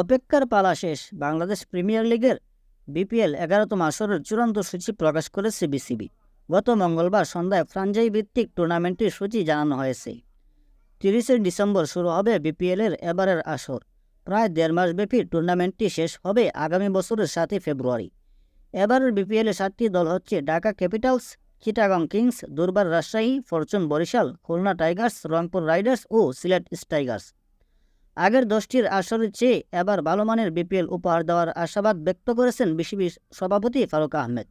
অপেক্ষার পালা শেষ। বাংলাদেশ প্রিমিয়ার লিগের বিপিএল এগারোতম আসরের চূড়ান্ত সূচি প্রকাশ করেছে বিসিবি গত মঙ্গলবার সন্ধ্যায় ফ্রাঞ্চাই ভিত্তিক টুর্নামেন্টটির সূচি জানানো হয়েছে। তিরিশে ডিসেম্বর শুরু হবে বিপিএলের এবারের আসর। প্রায় দেড় মাসব্যাপী টুর্নামেন্টটি শেষ হবে আগামী বছরের সাতই ফেব্রুয়ারি। এবারের বিপিএলে সাতটি দল হচ্ছে Dhaka Capitals, Chittagong Kings, Durbar Rajshahi, Fortune Barishal, Khulna Tigers, Rangpur Riders ও সিলেট টাইগার্স আগের দশটির আসরের চেয়ে এবার ভালো মানের বিপিএল উপহার দেওয়ার আশাবাদ ব্যক্ত করেছেন বিসিবির সভাপতি ফারুক আহমেদ।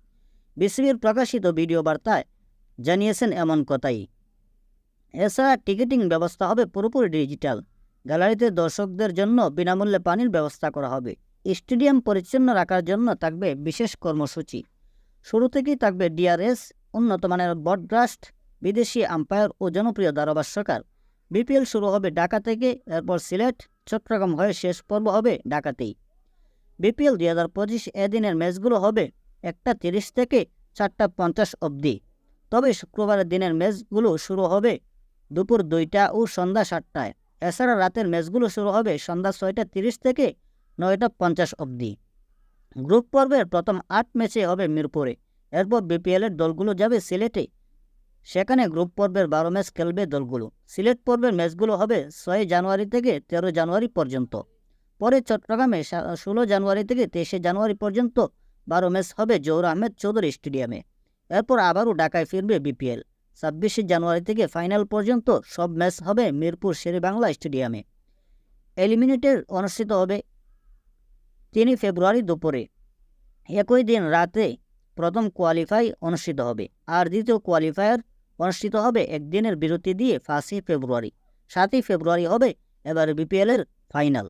বিসিবির প্রকাশিত ভিডিও বার্তায় জানিয়েছেন এমন কথাই, এছাড়া টিকিটিং ব্যবস্থা হবে পুরোপুরি ডিজিটাল। গ্যালারিতে দর্শকদের জন্য বিনামূল্যে পানির ব্যবস্থা করা হবে। স্টেডিয়াম পরিচ্ছন্ন রাখার জন্য থাকবে বিশেষ কর্মসূচি। শুরু থেকেই থাকবে ডিআরএস উন্নত মানের ব্রডকাস্ট বিদেশি আম্পায়ার ও জনপ্রিয় ধারাভাষ্যকার। বিপিএল শুরু হবে ঢাকা থেকে, এরপর সিলেট, চট্টগ্রাম হয়ে শেষ পর্ব হবে ঢাকাতেই। বিপিএল দুই হাজার পঁচিশ এদিনের ম্যাচগুলো হবে একটা তিরিশ থেকে চারটা পঞ্চাশ অবধি। তবে শুক্রবারের দিনের ম্যাচগুলো শুরু হবে দুপুর দুইটা ও সন্ধ্যা সাতটায়। এছাড়া রাতের ম্যাচগুলো শুরু হবে সন্ধ্যা ছয়টা তিরিশ থেকে নয়টা পঞ্চাশ অবধি। গ্রুপ পর্বের প্রথম আট ম্যাচে হবে মিরপুরে। এরপর বিপিএলের দলগুলো যাবে সিলেটে। সেখানে গ্রুপ পর্বের বারো ম্যাচ খেলবে দলগুলো। সিলেট পর্বের ম্যাচগুলো হবে ছয় জানুয়ারি থেকে তেরো জানুয়ারি পর্যন্ত। পরে চট্টগ্রামে ষোলো জানুয়ারি থেকে তেইশে জানুয়ারি পর্যন্ত বারো ম্যাচ হবে জৌর আহমেদ চৌধুরী স্টেডিয়ামে। এরপর আবারও ঢাকায় ফিরবে বিপিএল। ছাব্বিশে জানুয়ারি থেকে ফাইনাল পর্যন্ত সব ম্যাচ হবে মিরপুর শেরেবাংলা স্টেডিয়ামে। এলিমিনেটের অনুষ্ঠিত হবে তিন ফেব্রুয়ারি দুপুরে। একই দিন রাতে প্রথম কোয়ালিফাই অনুষ্ঠিত হবে। আর দ্বিতীয় কোয়ালিফায়ার অনুষ্ঠিত হবে একদিনের বিরতি দিয়ে ফাঁসি ফেব্রুয়ারি সাতই ফেব্রুয়ারি হবে এবার বিপিএলের ফাইনাল।